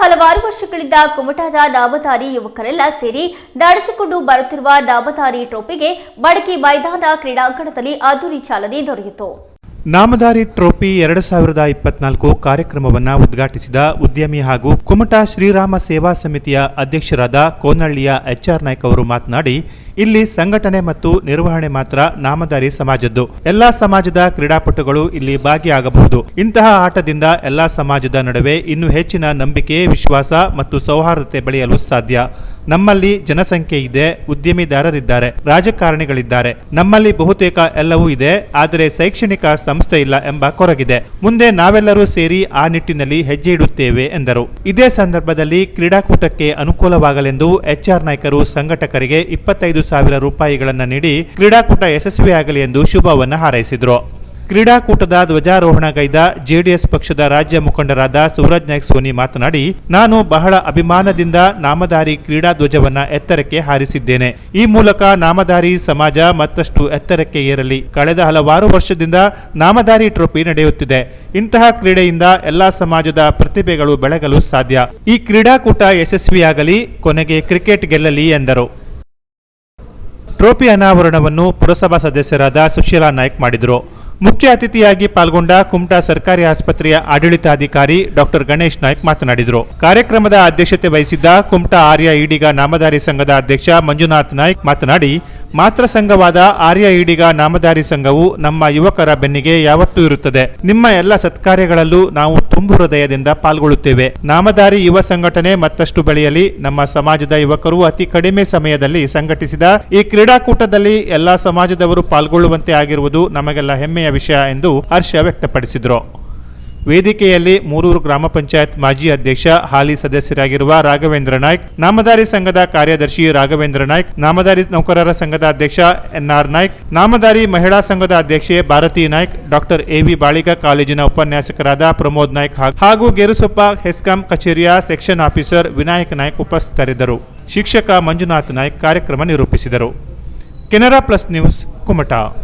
ಹಲವಾರು ವರ್ಷಗಳಿಂದ ಕುಮಟಾದ ನಾಮಧಾರಿ ಯುವಕರೆಲ್ಲ ಸೇರಿ ದಾಡಿಸಿಕೊಂಡು ಬರುತ್ತಿರುವ ನಾಮಧಾರಿ ಟ್ರೋಫಿಗೆ ಬಡಕಿ ಮೈದಾನ ಕ್ರೀಡಾಂಗಣದಲ್ಲಿ ಅದ್ದೂರಿ ಚಾಲನೆ ದೊರೆಯಿತು. ನಾಮಧಾರಿ ಟ್ರೋಫಿ ಎರಡು ಸಾವಿರದ ಇಪ್ಪತ್ನಾಲ್ಕು ಕಾರ್ಯಕ್ರಮವನ್ನು ಉದ್ಘಾಟಿಸಿದ ಉದ್ಯಮಿ ಹಾಗೂ ಕುಮಟಾ ಶ್ರೀರಾಮ ಸೇವಾ ಸಮಿತಿಯ ಅಧ್ಯಕ್ಷರಾದ ಕೋನಹಳ್ಳಿಯ ಎಚ್ಆರ್ ನಾಯ್ಕ ಅವರು ಮಾತನಾಡಿ, ಇಲ್ಲಿ ಸಂಘಟನೆ ಮತ್ತು ನಿರ್ವಹಣೆ ಮಾತ್ರ ನಾಮಧಾರಿ ಸಮಾಜದ್ದು. ಎಲ್ಲಾ ಸಮಾಜದ ಕ್ರೀಡಾಪಟುಗಳು ಇಲ್ಲಿ ಭಾಗಿಯಾಗಬಹುದು. ಇಂತಹ ಆಟದಿಂದ ಎಲ್ಲಾ ಸಮಾಜದ ನಡುವೆ ಇನ್ನೂ ಹೆಚ್ಚಿನ ನಂಬಿಕೆ, ವಿಶ್ವಾಸ ಮತ್ತು ಸೌಹಾರ್ದತೆ ಬೆಳೆಯಲು ಸಾಧ್ಯ. ನಮ್ಮಲ್ಲಿ ಜನಸಂಖ್ಯೆ ಇದೆ, ಉದ್ಯಮಿದಾರರಿದ್ದಾರೆ, ರಾಜಕಾರಣಿಗಳಿದ್ದಾರೆ. ನಮ್ಮಲ್ಲಿ ಬಹುತೇಕ ಎಲ್ಲವೂ ಇದೆ, ಆದರೆ ಶೈಕ್ಷಣಿಕ ಸಂಸ್ಥೆ ಇಲ್ಲ ಎಂಬ ಕೊರಗಿದೆ. ಮುಂದೆ ನಾವೆಲ್ಲರೂ ಸೇರಿ ಆ ನಿಟ್ಟಿನಲ್ಲಿ ಹೆಜ್ಜೆ ಇಡುತ್ತೇವೆ ಎಂದರು. ಇದೇ ಸಂದರ್ಭದಲ್ಲಿ ಕ್ರೀಡಾಕೂಟಕ್ಕೆ ಅನುಕೂಲವಾಗಲೆಂದು ಎಚ್ಆರ್ ನಾಯ್ಕರು ಸಂಘಟಕರಿಗೆ ಇಪ್ಪತ್ತೈದು ಸಾವಿರ ರೂಪಾಯಿಗಳನ್ನು ನೀಡಿ ಕ್ರೀಡಾಕೂಟ ಯಶಸ್ವಿಯಾಗಲಿ ಎಂದು ಶುಭವನ್ನು ಹಾರೈಸಿದರು. ಕ್ರೀಡಾಕೂಟದ ಧ್ವಜಾರೋಹಣಗೈದ ಜೆಡಿಎಸ್ ಪಕ್ಷದ ರಾಜ್ಯ ಮುಖಂಡರಾದ ಸೂರಜ್ ನಾಯ್ಕ ಸೋನಿ ಮಾತನಾಡಿ, ನಾನು ಬಹಳ ಅಭಿಮಾನದಿಂದ ನಾಮಧಾರಿ ಕ್ರೀಡಾ ಧ್ವಜವನ್ನ ಎತ್ತರಕ್ಕೆ ಹಾರಿಸಿದ್ದೇನೆ. ಈ ಮೂಲಕ ನಾಮಧಾರಿ ಸಮಾಜ ಮತ್ತಷ್ಟು ಎತ್ತರಕ್ಕೆ ಏರಲಿ. ಕಳೆದ ಹಲವಾರು ವರ್ಷದಿಂದ ನಾಮಧಾರಿ ಟ್ರೋಫಿ ನಡೆಯುತ್ತಿದೆ. ಇಂತಹ ಕ್ರೀಡೆಯಿಂದ ಎಲ್ಲಾ ಸಮಾಜದ ಪ್ರತಿಭೆಗಳು ಬೆಳಗಲು ಸಾಧ್ಯ. ಈ ಕ್ರೀಡಾಕೂಟ ಯಶಸ್ವಿಯಾಗಲಿ, ಕೊನೆಗೆ ಕ್ರಿಕೆಟ್ ಗೆಲ್ಲಲಿ ಎಂದರು. ಟ್ರೋಫಿ ಅನಾವರಣವನ್ನು ಪುರಸಭಾ ಸದಸ್ಯರಾದ ಸುಶೀಲಾ ನಾಯ್ಕ್ ಮಾಡಿದರು. ಮುಖ್ಯ ಅತಿಥಿಯಾಗಿ ಪಾಲ್ಗೊಂಡ ಕುಮಟಾ ಸರ್ಕಾರಿ ಆಸ್ಪತ್ರೆಯ ಆಡಳಿತಾಧಿಕಾರಿ ಡಾಕ್ಟರ್ ಗಣೇಶ್ ನಾಯ್ಕ್ ಮಾತನಾಡಿದರು. ಕಾರ್ಯಕ್ರಮದ ಅಧ್ಯಕ್ಷತೆ ವಹಿಸಿದ್ದ ಕುಮಟಾ ಆರ್ಯ ಈಡಿಗ ನಾಮಧಾರಿ ಸಂಘದ ಅಧ್ಯಕ್ಷ ಮಂಜುನಾಥ್ ನಾಯ್ಕ್ ಮಾತನಾಡಿ ಮಾತ್ರ ಸಂಘವಾದ ಆರ್ಯ ಈಡಿಗ ನಾಮಧಾರಿ ಸಂಘವು ನಮ್ಮ ಯುವಕರ ಬೆನ್ನಿಗೆ ಯಾವತ್ತೂ ಇರುತ್ತದೆ. ನಿಮ್ಮ ಎಲ್ಲ ಸತ್ಕಾರ್ಯಗಳಲ್ಲೂ ನಾವು ತುಂಬು ಹೃದಯದಿಂದ ಪಾಲ್ಗೊಳ್ಳುತ್ತೇವೆ. ನಾಮಧಾರಿ ಯುವ ಸಂಘಟನೆ ಮತ್ತಷ್ಟು ಬೆಳೆಯಲಿ. ನಮ್ಮ ಸಮಾಜದ ಯುವಕರು ಅತಿ ಕಡಿಮೆ ಸಮಯದಲ್ಲಿ ಸಂಘಟಿಸಿದ ಈ ಕ್ರೀಡಾಕೂಟದಲ್ಲಿ ಎಲ್ಲಾ ಸಮಾಜದವರು ಪಾಲ್ಗೊಳ್ಳುವಂತೆ ಆಗಿರುವುದು ನಮಗೆಲ್ಲ ಹೆಮ್ಮೆಯ ವಿಷಯ ಎಂದು ಹರ್ಷ ವ್ಯಕ್ತಪಡಿಸಿದರು. ವೇದಿಕೆಯಲ್ಲಿ ಮೂರೂರು ಗ್ರಾಮ ಪಂಚಾಯತ್ ಮಾಜಿ ಅಧ್ಯಕ್ಷ, ಹಾಲಿ ಸದಸ್ಯರಾಗಿರುವ ರಾಘವೇಂದ್ರ ನಾಯ್ಕ್, ನಾಮಧಾರಿ ಸಂಘದ ಕಾರ್ಯದರ್ಶಿ ರಾಘವೇಂದ್ರ ನಾಯ್ಕ್, ನಾಮಧಾರಿ ನೌಕರರ ಸಂಘದ ಅಧ್ಯಕ್ಷ ಎನ್ಆರ್ ನಾಯ್ಕ್, ನಾಮಧಾರಿ ಮಹಿಳಾ ಸಂಘದ ಅಧ್ಯಕ್ಷೆ Bharathi Naik, doctor A V Baliga ಕಾಲೇಜಿನ ಉಪನ್ಯಾಸಕರಾದ ಪ್ರಮೋದ್ ನಾಯ್ಕ್ ಹಾಗೂ- ಗೇರುಸೊಪ್ಪ ಹೆಸ್ಕಾಂ ಕಚೇರಿಯ ಸೆಕ್ಷನ್ ಆಫೀಸರ್ ವಿನಾಯಕ್ ನಾಯ್ಕ್ ಉಪಸ್ಥಿತರಿದ್ದರು. ಶಿಕ್ಷಕ ಮಂಜುನಾಥ್ ನಾಯ್ಕ್ ಕಾರ್ಯಕ್ರಮ ನಿರೂಪಿಸಿದರು. Canara plus news, Kumta.